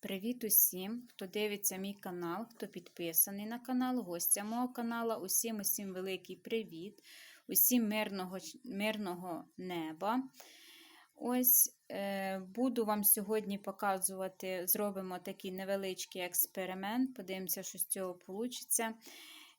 Привіт усім, хто дивиться мій канал, хто підписаний на канал, гостя мого каналу. Усім усім великий привіт, усім мирного, мирного неба. Ось е, буду вам сьогодні показувати, зробимо такий невеличкий експеримент. Подивимося, що з цього вийде.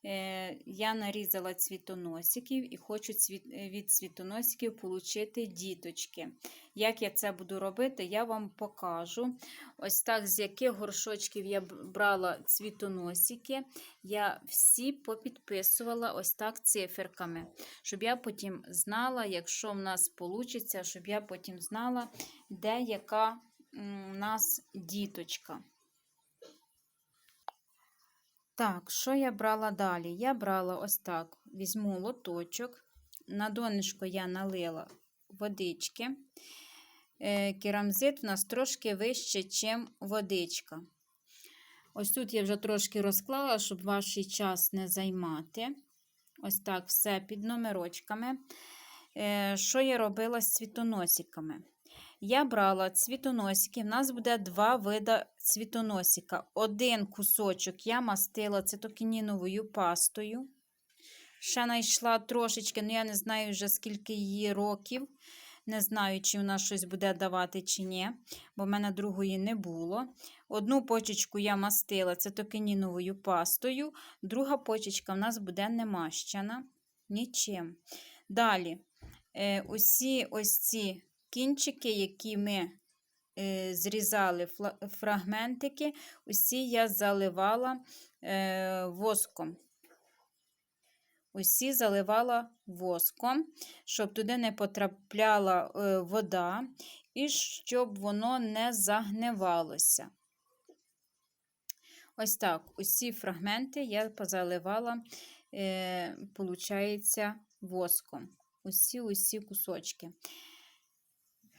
Е, я нарізала цвітоносиків і хочу цвіт, від цвітоносиків отримати діточки. Як я це буду робити, я вам покажу. Ось так, з яких горшочків я брала цвітоносики, я всі попідписувала ось так циферками, щоб я потім знала, якщо в нас вийде, щоб я потім знала, де яка у нас діточка. Так, що я брала далі? Я брала ось так: візьму лоточок, на донышко я налила водички. Керамзит у нас трошки вище, ніж водичка. Ось тут я вже трошки розклала, щоб ваш час не займати. Ось так все під номерочками. Що я робила з цвітоносиками? Я брала цвітоносики. У нас буде два види цвітоносика. Один кусочок я мастила цитокініновою пастою. Ще знайшла трошечки, ну я не знаю вже скільки її років. Не знаю, чи вона щось буде давати, чи ні, бо в мене другої не було. Одну почечку я мастила цитокініновою пастою, друга почечка в нас буде не мащена нічим. Далі, е, усі ось ці кінчики, які ми е, зрізали фрагментики, усі я заливала е, воском. Усі заливала воском, щоб туди не потрапляла е, вода і щоб воно не загнивалося. Ось так, усі фрагменти я позаливала, е, воском. Усі-усі кусочки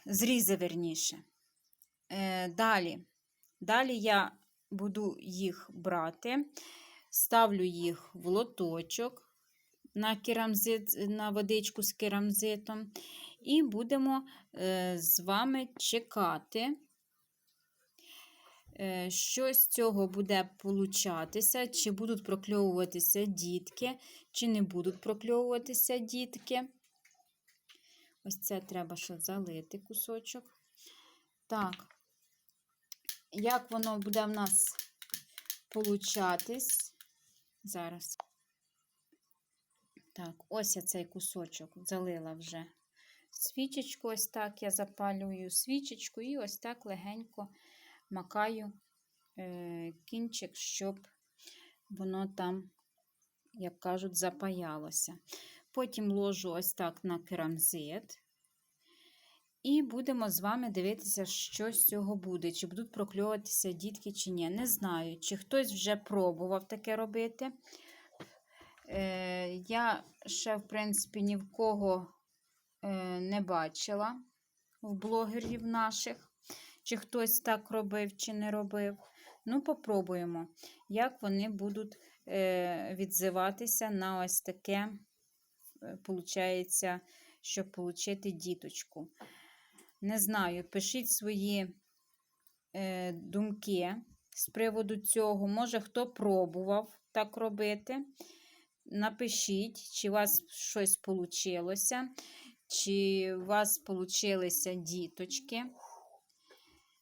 зрізи верніше. Е, Далі Далі я буду їх брати, ставлю їх в лоточок на керамзит, на водичку з керамзитом, і будемо е, з вами чекати. е, Що з цього буде получатися, чи будуть прокльовуватися дітки, чи не будуть прокльовуватися дітки. Ось це треба ще залити кусочок. Так, як воно буде в нас получатись? Зараз. Так, ось я цей кусочок залила вже свічечку, ось так я запалюю свічечку і ось так легенько макаю е, кінчик, щоб воно там, як кажуть, запаялося. Потім ложу ось так на керамзит. І будемо з вами дивитися, що з цього буде. Чи будуть прокльовуватися дітки, чи ні. Не знаю, чи хтось вже пробував таке робити. Е, Я ще, в принципі, ні в кого е, не бачила в блогерів наших, чи хтось так робив, чи не робив. Ну, попробуємо, як вони будуть е, відзиватися на ось таке получається, щоб отримати діточку. Не знаю, пишіть свої е, думки з приводу цього. Може, хто пробував так робити. Напишіть, чи у вас щось вийшло, чи у вас вийшли діточки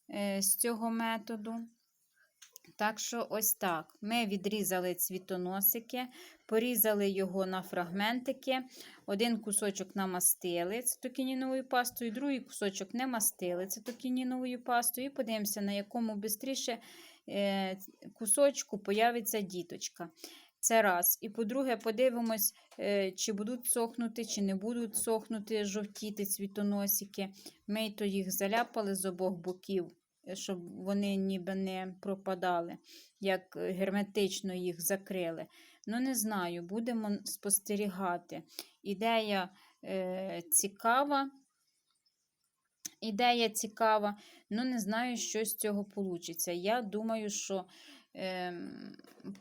е, з цього методу. Так що, ось так. Ми відрізали цвітоносики, порізали його на фрагментики. Один кусочок намастили цитокініновою пастою, другий кусочок не мастили цитокініновою пастою. І подивимося, на якому швидше кусочку появиться діточка. Це раз. І по-друге, подивимось, е, чи будуть сохнути, чи не будуть сохнути жовтіти цвітоносики. Ми то їх заляпали з обох боків щоб вони ніби не пропадали, як герметично їх закрили. Ну, не знаю, будемо спостерігати. Ідея е, цікава. Ідея цікава, ну не знаю, що з цього вийде. Я думаю, що е,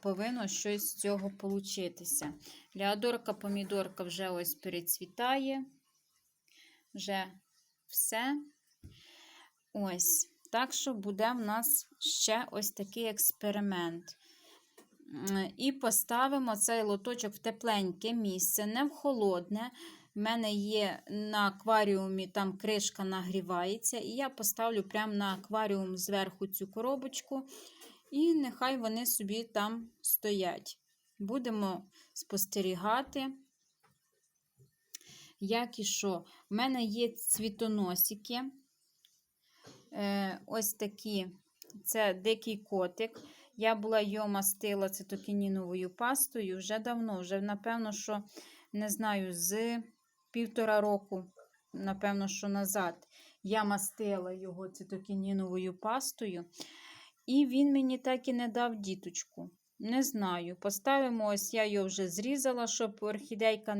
повинно щось з цього получитися. Леодорка, помідорка вже ось перецвітає. Вже все. Ось. Так що буде в нас ще ось такий експеримент. І поставимо цей лоточок в тепленьке місце, не в холодне. У мене є на акваріумі, там кришка нагрівається, і я поставлю прямо на акваріум зверху цю коробочку, і нехай вони собі там стоять. Будемо спостерігати, як і що. У мене є цвітоносики. Е, ось такі. Це дикий котик. Я була його мастила цитокініновою пастою вже давно, вже, напевно, що не знаю, з півтора року, напевно, що назад, я мастила його цитокініновою пастою, і він мені так і не дав діточку. Не знаю. Поставимо, ось я його вже зрізала, щоб орхідейка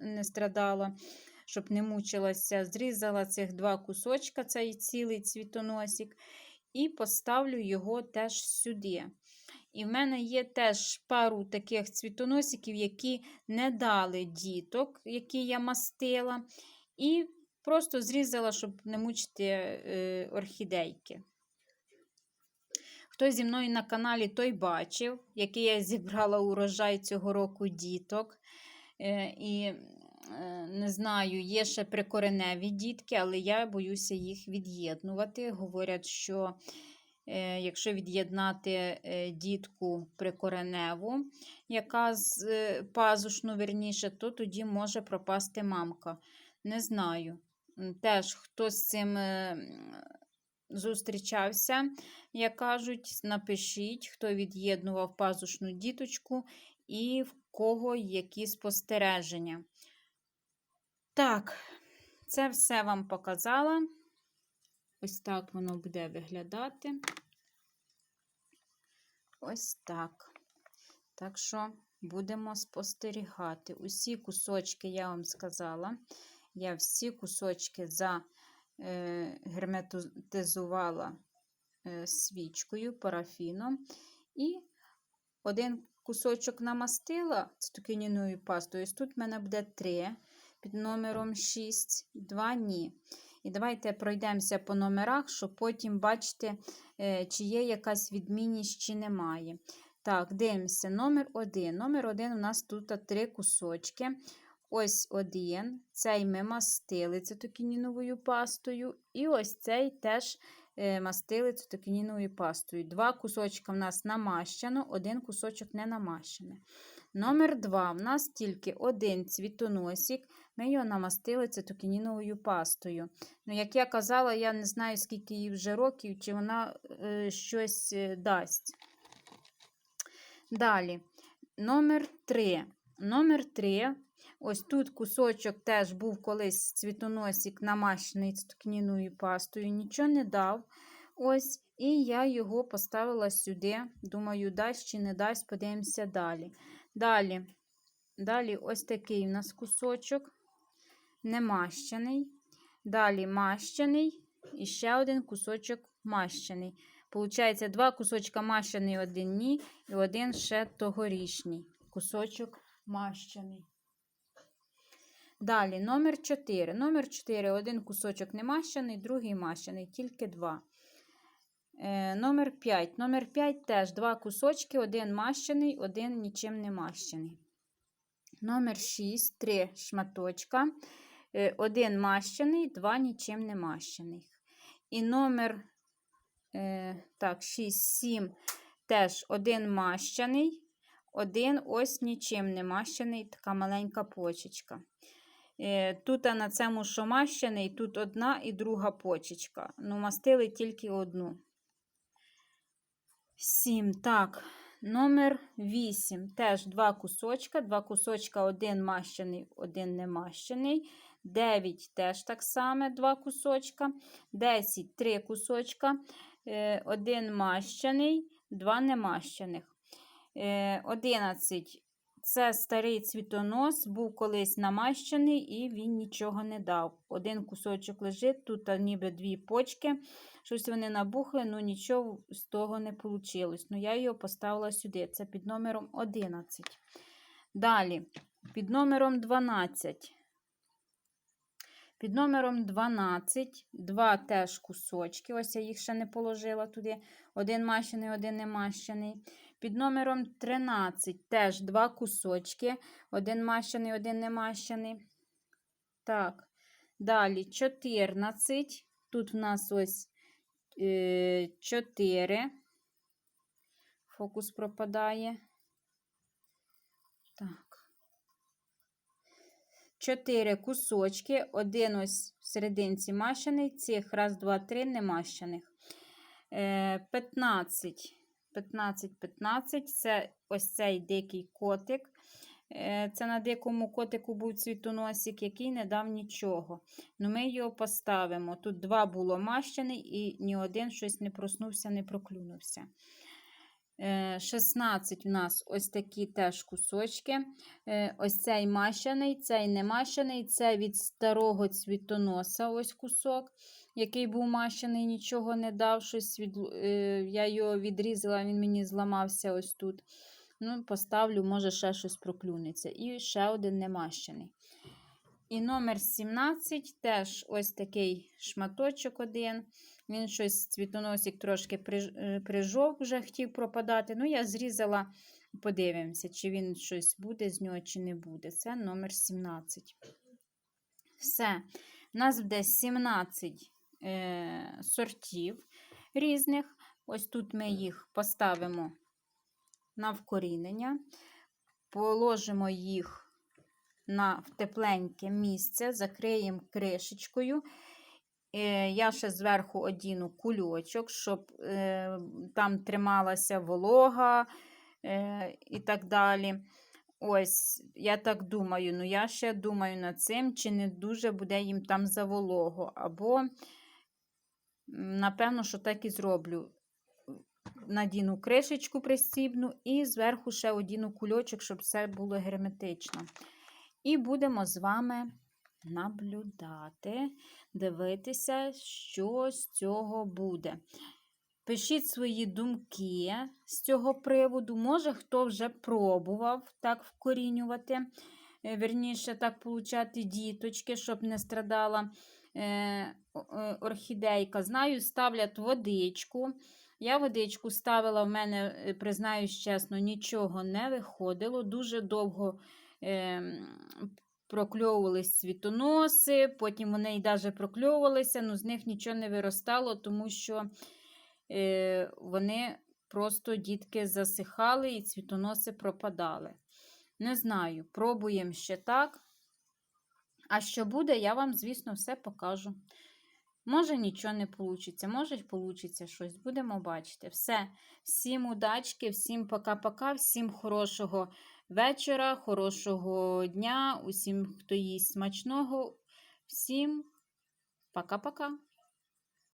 не страдала, щоб не мучилася. Зрізала цих два кусочка, цей цілий цвітоносик, і поставлю його теж сюди. І в мене є теж пару таких цвітоносиків, які не дали діток, які я мастила. І просто зрізала, щоб не мучити е, орхідейки. Хто зі мною на каналі, той бачив, який я зібрала урожай цього року діток. Е, і не знаю, є ще прикореневі дітки, але я боюся їх від'єднувати. Говорять, що е, якщо від'єднати е, дітку прикореневу, яка з е, пазушну, верніше, то тоді може пропасти мамка. Не знаю. Теж хто з цим е, зустрічався, як кажуть, напишіть, хто від'єднував пазушну діточку і в кого які спостереження. Так, це все вам показала. Ось так воно буде виглядати. Ось так. Так що будемо спостерігати. Усі кусочки, я вам сказала, я всі кусочки загерметизувала е, свічкою, парафіном. І один кусочок намастила цитокініною пастою. Ось Тут в мене буде 3 під номером 6, 2 ні. І давайте пройдемося по номерах, щоб потім бачити, е, чи є якась відмінність, чи немає. Так, дивимося, номер 1. Номер 1 у нас тут три кусочки. Ось один. Цей ми мастили цитокініновою пастою. І ось цей теж е, мастили цитокініновою пастою. Два кусочка в нас намащено, один кусочок не намащений. Номер 2. В нас тільки один цвітоносик. Ми його намастили цитокініновою пастою. Ну, Як я казала, я не знаю, скільки їй вже років, чи вона е, щось е, дасть. Далі, номер 3. Номер 3. Ось тут кусочок теж був колись цвітоносик намащений цитокініною пастою, нічого не дав. Ось, І я його поставила сюди. Думаю, дасть чи не дасть, подивимося далі. Далі, далі ось такий у нас кусочок немащений. Далі мащений і ще один кусочок мащений. Получається, два кусочка мащений, один ні, і один ще тогорічний кусочок мащений. Далі, номер 4. Номер 4 один кусочок не мащений, другий мащений, тільки два. Е, номер 5. Номер 5 теж два кусочки, один мащений, один нічим не мащений. Номер 6, три шматочка. Е, один мащений, два нічим не мащених. І номер е, так, 6, 7 теж один мащений, один ось нічим не мащений, така маленька почечка. Тут на цьому, що мащений, тут одна і друга почечка. Ну, мастили тільки одну. 7. Так, номер 8. Теж два кусочка. Два кусочка, один мащений, один не мащений. 9 теж так само, два кусочка. 10 три кусочка. Е, Один мащений, два немащених. Е, 11 це старий цвітонос, був колись намащений і він нічого не дав. Один кусочок лежить, тут ніби дві почки. Щось вони набухли, ну нічого з того не вийшло. Ну, я його поставила сюди. Це під номером 11. Далі, під номером 12. Під номером 12 два теж кусочки. Ось я їх ще не положила туди. Один мащений, один не мащений. Під номером 13 теж два кусочки. Один мащений, один не мащений. Так. Далі 14. Тут в нас ось е, 4. Фокус пропадає. Так. Чотири кусочки. Один ось в серединці мащений, цих раз, два, три немащених. Е, 15. 15, 15. Це ось цей дикий котик. Е, Це на дикому котику був цвітоносик, який не дав нічого. Ну, ми його поставимо. Тут два було мащений, і ні один щось не проснувся, не проклюнувся. Е, 16 у нас ось такі теж кусочки. Е, Ось цей мащений, цей не мащений, це від старого цвітоноса ось кусок, який був мащений, нічого не дав. Щось від... е, Я його відрізала, він мені зламався ось тут. Ну, Поставлю, може, ще щось проклюнеться. І ще один немащений. І номер 17 теж ось такий шматочок один. Він щось цвітоносик трошки е, вже хотів пропадати. Ну, я зрізала, подивимося, чи він щось буде з нього, чи не буде. Це номер 17. Все. У нас буде 17 е, сортів різних. Ось тут ми їх поставимо на вкорінення, положимо їх на тепленьке місце, закриємо кришечкою. Е, Я ще зверху одіну кульочок, щоб е, там трималася волога е, і так далі. Ось, я так думаю, ну я ще думаю над цим, чи не дуже буде їм там за волого. Або, напевно, що так і зроблю. Надіну кришечку пристібну і зверху ще одіну кульочок, щоб все було герметично. І будемо з вами наблюдати, дивитися, що з цього буде. Пишіть свої думки з цього приводу. Може, хто вже пробував так вкорінювати, е, верніше, так получати діточки, щоб не страдала е, е, орхідейка. Знаю, ставлять водичку. Я водичку ставила, в мене, признаюсь чесно, нічого не виходило. Дуже довго прокльовувались цвітоноси, потім вони й навіть прокльовувалися, але з них нічого не виростало, тому що е, вони просто дітки засихали і цвітоноси пропадали. Не знаю, пробуємо ще так. А що буде, я вам, звісно, все покажу. Може, нічого не вийде, може, вийде щось. Будемо бачити. Все. Всім удачки, всім пока-пока, всім хорошого вечора, хорошого дня, усім, хто їсть смачного. Всім пока-пока.